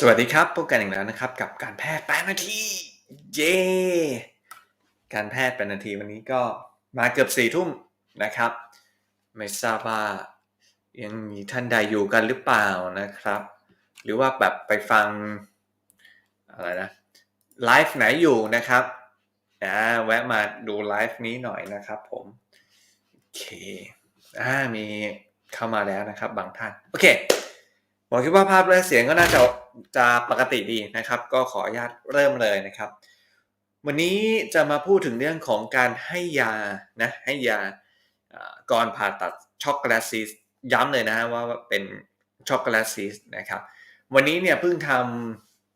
สวัสดีครับพบกันอีกแล้วนะครับ กับการแพทย์8นาทีเย้การแพทย์8นาทีวันนี้ก็มาเกือบสี่ทุ่มนะครับ ไม่ทราบว่ายังมีท่านใดอยู่กันหรือเปล่านะครับ หรือว่าแบบไปฟังอะไรนะไลฟ์ไหนอยู่นะครับอ่าแวะมาดูไลฟ์นี้หน่อยนะครับผมโอเคอ่ามีเข้ามาแล้วนะครับบางท่านโอเค ผมคิดว่าภาพและเสียงก็น่าจะจะปกติดีนะครับ ก็ขออนุญาตเริ่มเลยนะครับ วันนี้จะมาพูดถึงเรื่องของการให้ยานะให้ยาก่อนผ่าตัดช็อกโกแลตซีสย้ำเลยนะฮะว่าเป็นช็อกโกแลตซีสนะครับ วันนี้เนี่ยเพิ่งท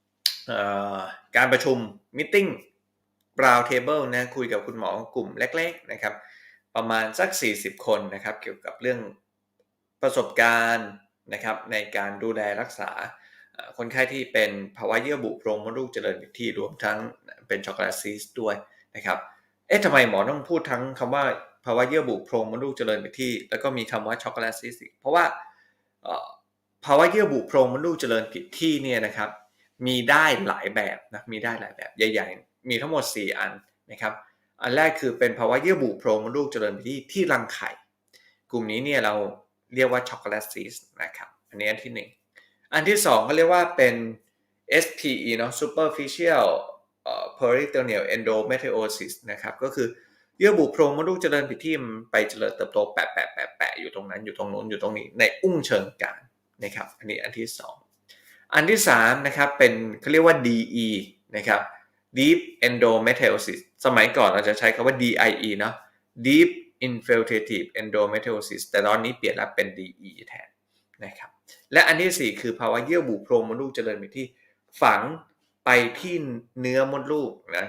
ำการประชุมมิ팅ราวเทเบิลนะคุยกับคุณหมอกลุ่มเล็กๆนะครับ ประมาณสัก 40 คนนะครับ เกี่ยวกับเรื่องประสบการณ์ นะครับในการดูแลรักษาคนไข้ที่เป็นภาวะเยื่อบุโพรงมดลูกเจริญผิดที่รวมทั้งเป็นช็อกโกแลตซีสด้วยนะครับ เอ๊ะทำไมหมอต้องพูดทั้งคำว่าภาวะเยื่อบุโพรงมดลูกเจริญผิดที่ แล้วก็มีคำว่าช็อกโกแลตซีสอีกเพราะว่าภาวะเยื่อบุโพรงมดลูกเจริญผิดที่เนี่ยนะครับ มีได้หลายแบบนะมีได้หลายแบบใหญ่ ๆ มีทั้งหมด 4 อันนะครับอันแรกคือเป็นภาวะเยื่อบุโพรงมดลูกเจริญผิดที่ที่รังไข่ กลุ่มนี้เนี่ยเรา เรียกว่าช็อกโกแลตซีสนะครับ อันนี้อันที่หนึ่งอันที่สองก็เรียกว่าเป็น SPE เนาะ superficial peritoneal endometriosis นะครับ ก็คือเยื่อบุโพรงมดลูกเจริญผิดที่มันไปเจริญเติบโตแปะแปะแปะแปะอยู่ตรงนั้นอยู่ตรงนู้นอยู่ตรงนี้ในอุ้งเชิงกรานนะครับ อันนี้อันที่สองอันที่3นะครับเป็นเขาเรียกว่า DE นะครับ Deep Endometriosis สมัยก่อนเราจะใช้คำว่า DIE เนาะ Deep Infiltrative Endometriosis แต่ตอนนี้เปลี่ยนแล้วเป็น DE แทนนะครับ และอันที่ 4 คือภาวะเยื่อบุโพรงมดลูกเจริญผิดที่ฝังไปที่เนื้อมดลูกนะ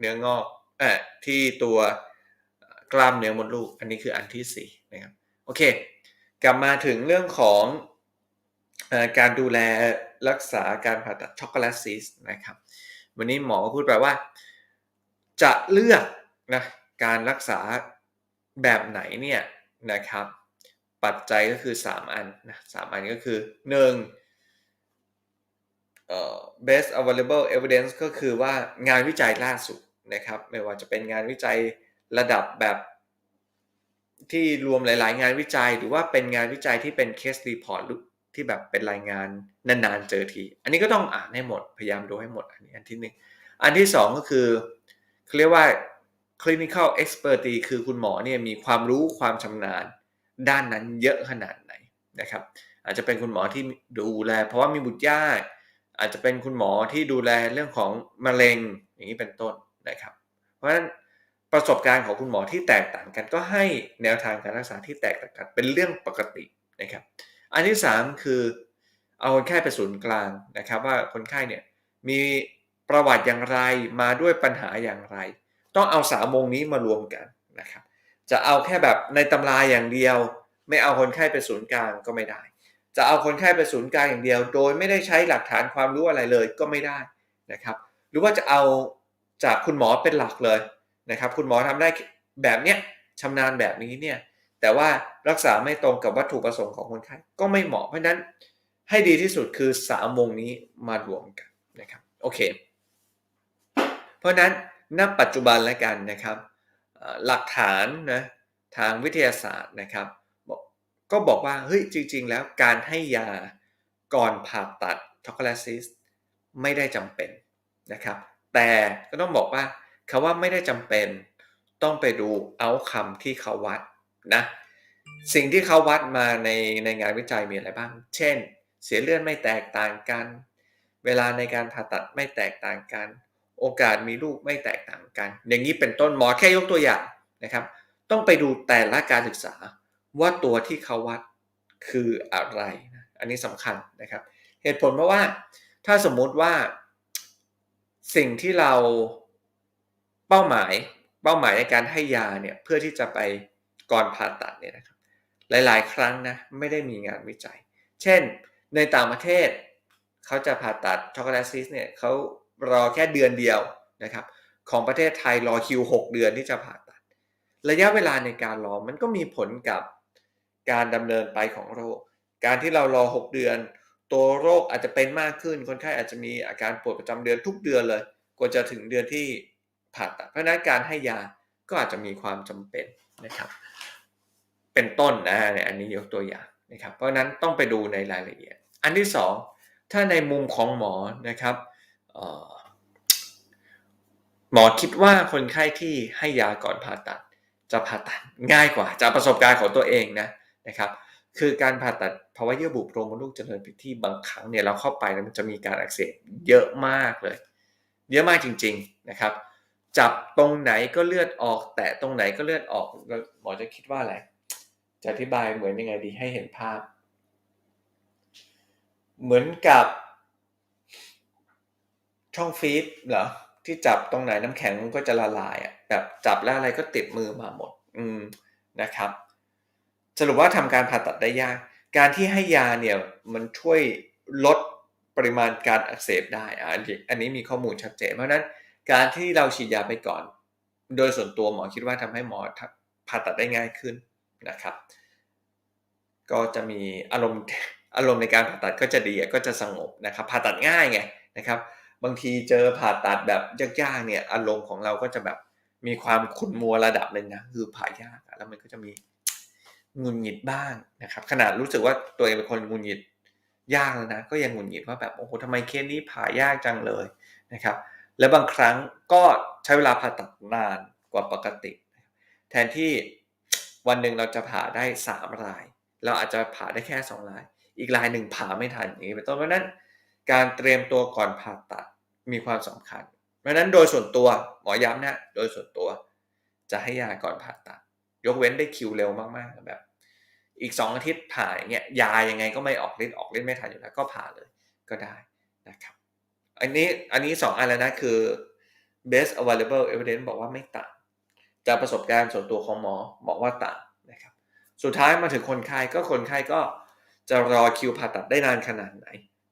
เนื้องอกเอ่อที่ตัวกล้ามเนื้อมดลูก อันนี้คืออันที่4นะครับโอเค กลับมาถึงเรื่องของอการดูแลรักษาการผ่าตัดช็อกโกแลตซีสนะครับ วันนี้หมอก็พูดไปว่า จะเลือกนะการรักษา แบบไหนเนี่ยนะครับ ปัจจัยก็คือ 3 อันนะสามอันก็คือ 1. เอ่อ best available evidence ก็คือว่างานวิจัยล่าสุดนะครับ ไม่ว่าจะเป็นงานวิจัยระดับแบบที่รวมหลาย ๆ งานวิจัยหรือว่าเป็นงานวิจัยที่เป็น case report ที่แบบเป็นรายงานนาน ๆ เจอที อันนี้ก็ต้องอ่านให้หมด พยายามดูให้หมด อันนี้อันที่หนึ่งอันที่สองก็คือเขาเรียกว่า clinical expertise คือคุณหมอเนี่ยมีความรู้ความชำนาญด้านนั้นเยอะขนาดไหนนะครับอาจจะเป็นคุณหมอที่ดูแล เพราะว่ามีบุตรยากอาจจะเป็นคุณหมอที่ดูแลเรื่องของมะเร็งอย่างนี้เป็นต้นนะครับ เพราะฉะนั้นประสบการณ์ของคุณหมอที่แตกต่างกัน ก็ให้แนวทางการรักษาที่แตกต่างกันเป็นเรื่องปกตินะครับ อันที่ 3 คือเอาคนไข้ไปศูนย์กลางนะครับ ว่าคนไข้เนี่ยมีประวัติอย่างไรมาด้วยปัญหาอย่างไร ต้องเอาสามวงนี้มารวมกันนะครับ จะเอาแค่แบบในตำราอย่างเดียว ไม่เอาคนไข้ไปศูนย์กลางก็ไม่ได้ จะเอาคนไข้ไปศูนย์กลางอย่างเดียว โดยไม่ได้ใช้หลักฐานความรู้อะไรเลยก็ไม่ได้นะครับ หรือว่าจะเอาจากคุณหมอเป็นหลักเลยนะครับ คุณหมอทำได้แบบเนี้ยชำนาญแบบนี้เนี่ยแต่ว่ารักษาไม่ตรงกับวัตถุประสงค์ของคนไข้ก็ไม่เหมาะเพราะฉะนั้นให้ดีที่สุดคือ 3 วงนี้มารวมกันนะครับโอเค เพราะฉะนั้น ณปัจจุบันแล้วกันนะครับหลักฐานนะทางวิทยาศาสตร์นะครับกก็บอกว่าเฮ้ยจริง ๆ แล้วการให้ยาก่อนผ่าตัดช็อกโกแลตซิสไม่ได้จำเป็นนะครับ แต่ก็ต้องบอกว่าคาว่าไม่ได้จำเป็นต้องไปดูเอาคำที่เขาวัดนะสิ่งที่เขาวัดมาในในงานวิจัยมีอะไรบ้าง เช่น เสียเลือดไม่แตกต่างกัน เวลาในการผ่าตัดไม่แตกต่างกัน โอกาสมีลูกไม่แตกต่างกัน อย่างนี้เป็นต้นหมอแค่ยกตัวอย่างนะครับ ต้องไปดูแต่ละการศึกษาว่าตัวที่เขาวัดคืออะไรนะอันนี้สำคัญนะครับ เหตุผลเพราะว่าถ้าสมมุติว่าสิ่งที่เราเป้าหมายเป้าหมายในการให้ยาเนี่ยเพื่อที่จะไปก่อนผ่าตัดเนี่ยนะครับ หลายๆ ครั้งนะไม่ได้มีงานวิจัย เช่นในต่างประเทศเขาจะผ่าตัดช็อกโกแลตซิสเนี่ยเขา รอแค่เดือนเดียวนะครับของประเทศไทยรอคิว 6 เดือนที่จะผ่าตัด ระยะเวลาในการรอมันก็มีผลกับการดำเนินไปของโรค การที่เรารอ 6 เดือน ตัวโรคอาจจะเป็นมากขึ้น คนไข้อาจจะมีอาการปวดประจำเดือนทุกเดือนเลย กว่าจะถึงเดือนที่ผ่าตัด เพราะนั้นการให้ยาก็อาจจะมีความจำเป็นนะครับ เป็นต้นนะเนี่ยอันนี้ยกตัวอย่างนะครับ เพราะนั้นต้องไปดูในรายละเอียด อันที่สองถ้าในมุมของหมอนะครับ หมอคิดว่าคนไข้ที่ให้ยาก่อนผ่าตัด จะผ่าตัดง่ายกว่า จากประสบการณ์ของตัวเองนะนะครับคือการผ่าตัดภาวะเยื่อบุโพรงมดลูกเจริญผิดที่บางครั้งเนี่ยเราเข้าไปมันจะมีการอักเสบเยอะมากเลย เยอะมากจริง ๆนะครับ จับตรงไหนก็เลือดออก แตะตรงไหนก็เลือดออกหมอจะคิดว่าอะไรจะอธิบายเหมือนยังไงดีให้เห็นภาพ เหมือนกับ ช่องฟีดเหรอที่จับตรงไหนน้ำแข็งก็จะละลายอะแบบจับแล้วอะไรก็ติดมือมาหมด อืมนะครับ สรุปว่าทำการผ่าตัดได้ยาก การที่ให้ยาเนี่ยมันช่วยลดปริมาณการอักเสบได้อะอันนี้อันนี้มีข้อมูลชัดเจน เพราะฉะนั้นการที่เราฉีดยาไปก่อน โดยส่วนตัวหมอคิดว่าทำให้หมอผ่าตัดได้ง่ายขึ้นนะครับ ก็จะมีอารมณ์อารมณ์ในการผ่าตัดก็จะดีก็จะสงบนะครับผ่าตัดง่ายไงนะครับ บางทีเจอผ่าตัดแบบยากๆเนี่ย อารมณ์ของเราก็จะแบบมีความขุ่นมัวระดับหนึ่งนะคือผ่ายากแล้วมันก็จะมีงุนหงิดบ้างนะครับ ขนาดรู้สึกว่าตัวเองเป็นคนงุนหงิดยากแล้วนะก็ยังงุนหงิดว่าแบบโอ้โหทำไมเคสนี้ผ่ายากจังเลยนะครับ และบางครั้งก็ใช้เวลาผ่าตัดนานกว่าปกติ แทนที่วันหนึ่งเราจะผ่าได้สามราย เราอาจจะผ่าได้แค่สองราย อีกรายหนึ่งผ่าไม่ทันอย่างนี้เป็นต้นเพราะนั้น การเตรียมตัวก่อนผ่าตัด มีความสำคัญ เพราะนั้นโดยส่วนตัวหมอย้ำนะโดยส่วนตัวจะให้ยาก่อนผ่าตัด ยกเว้นได้คิวเร็วมากๆแบบ อีกสองอาทิตย์ผ่าอย่างเงี้ยยายังไงก็ไม่ออกฤทธิ์ออกฤทธิ์ไม่ทันอยู่แล้วก็ผ่าเลยก็ได้นะครับ อันนี้อันนี้สองอันแล้วนะคือ best available evidence บอกว่าไม่ต่างจากประสบการณ์ส่วนตัวของหมอบอกว่าต่างนะครับ สุดท้ายมาถึงคนไข้ก็คนไข้ก็จะรอคิวผ่าตัดได้นานขนาดไหน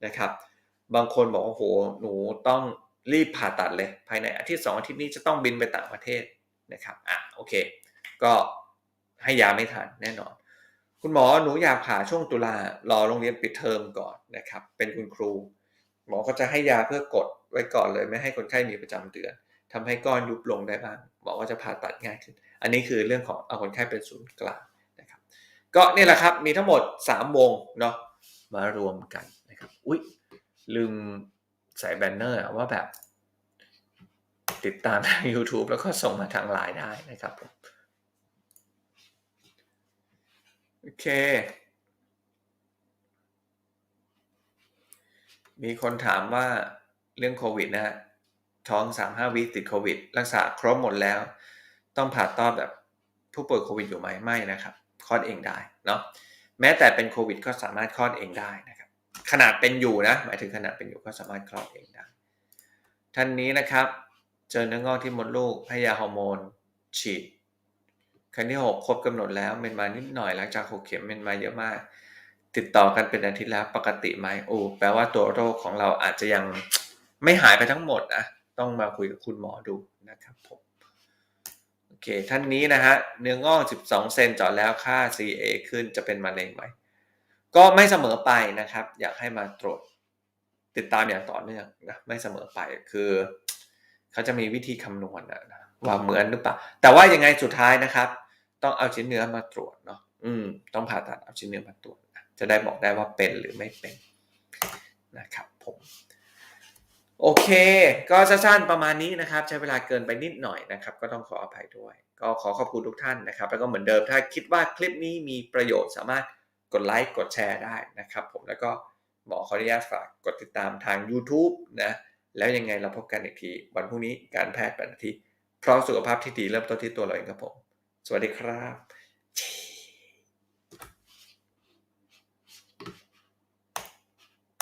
นะครับ บางคนบอกว่าโหหนูต้องรีบผ่าตัดเลย ภายในอาทิตย์สองอาทิตย์นี้จะต้องบินไปต่างประเทศนะครับอะโอเค ก็ให้ยาไม่ทันแน่นอน คุณหมอหนูอยากผ่าช่วงตุลารอโรงเรียนปิดเทอมก่อนนะครับ เป็นคุณครู หมอก็จะให้ยาเพื่อกดไว้ก่อนเลย ไม่ให้คนไข้มีประจำเดือนทำให้ก้อนยุบลงได้บ้างหมอก็จะผ่าตัดง่ายขึ้น อันนี้คือเรื่องของเอาคนไข้เป็นศูนย์กลางนะครับ ก็นี่แหละครับมีทั้งหมด 3 วงเนาะมารวมกันนะครับ อุ้ย ลืมใส่แบนเนอร์ว่าแบบ ติดตามทาง YouTube แล้วก็ส่งมาทางไลน์ได้นะครับผมโอเค มีคนถามว่าเรื่องโควิดนะฮะท้องสามห้าวิติดโควิด รักษาครบหมดแล้ว ต้องผ่าต้อแบบผู้ป่วยโควิดอยู่ไหมไม่นะครับ คลอดเองได้เนาะแม้แต่เป็นโควิดก็สามารถคลอดเองได้นะครับ ขนาดเป็นอยู่นะ หมายถึงขนาดเป็นอยู่ก็สามารถคลอดเองได้ ท่านนี้นะครับ เจอเนื้องอกที่มดลูกให้ยาฮอร์โมนฉีดครั้งที่หกครบกำหนดแล้วเมนมานิดหน่อยหลังจากหกเข็มเมนมาเยอะมาก ติดต่อกันเป็นอาทิตย์แล้วปกติไหมโอ้แปลว่าตัวโรคของเราอาจจะยังไม่หายไปทั้งหมดนะต้องมาคุยกับคุณหมอดูนะครับผมโอเค ท่านนี้นะฮะเนื้องอก 12 เซนเจาะแล้วค่า CA ขึ้นจะเป็นมะเร็งไหม ก็ไม่เสมอไปนะครับ อยากให้มาตรวจติดตามอย่างต่อเนื่องนะไม่เสมอไปคือเขาจะมีวิธีคำนวณนะว่าเหมือนหรือเปล่า แต่ว่ายังไงสุดท้ายนะครับ ต้องเอาชิ้นเนื้อมาตรวจเนาะอืมต้องผ่าตัดเอาชิ้นเนื้อมาตรวจจะได้บอกได้ว่าเป็นหรือไม่เป็นนะครับผมโอเค ก็สั้นๆประมาณนี้นะครับ ใช้เวลาเกินไปนิดหน่อยนะครับ ก็ต้องขออภัยด้วย ก็ขอขอบคุณทุกท่านนะครับ แล้วก็เหมือนเดิมถ้าคิดว่าคลิปนี้มีประโยชน์สามารถ กดไลค์กดแชร์ได้นะครับผมแล้วก็หมอขออนุญาตฝากกดติดตามทาง YouTube นะแล้วยังไงเราพบกันอีกที วันพรุ่งนี้การแพทย์แปดนาที เพราะสุขภาพที่ดีเริ่มต้นที่ตัวเราเองครับผม สวัสดีครับ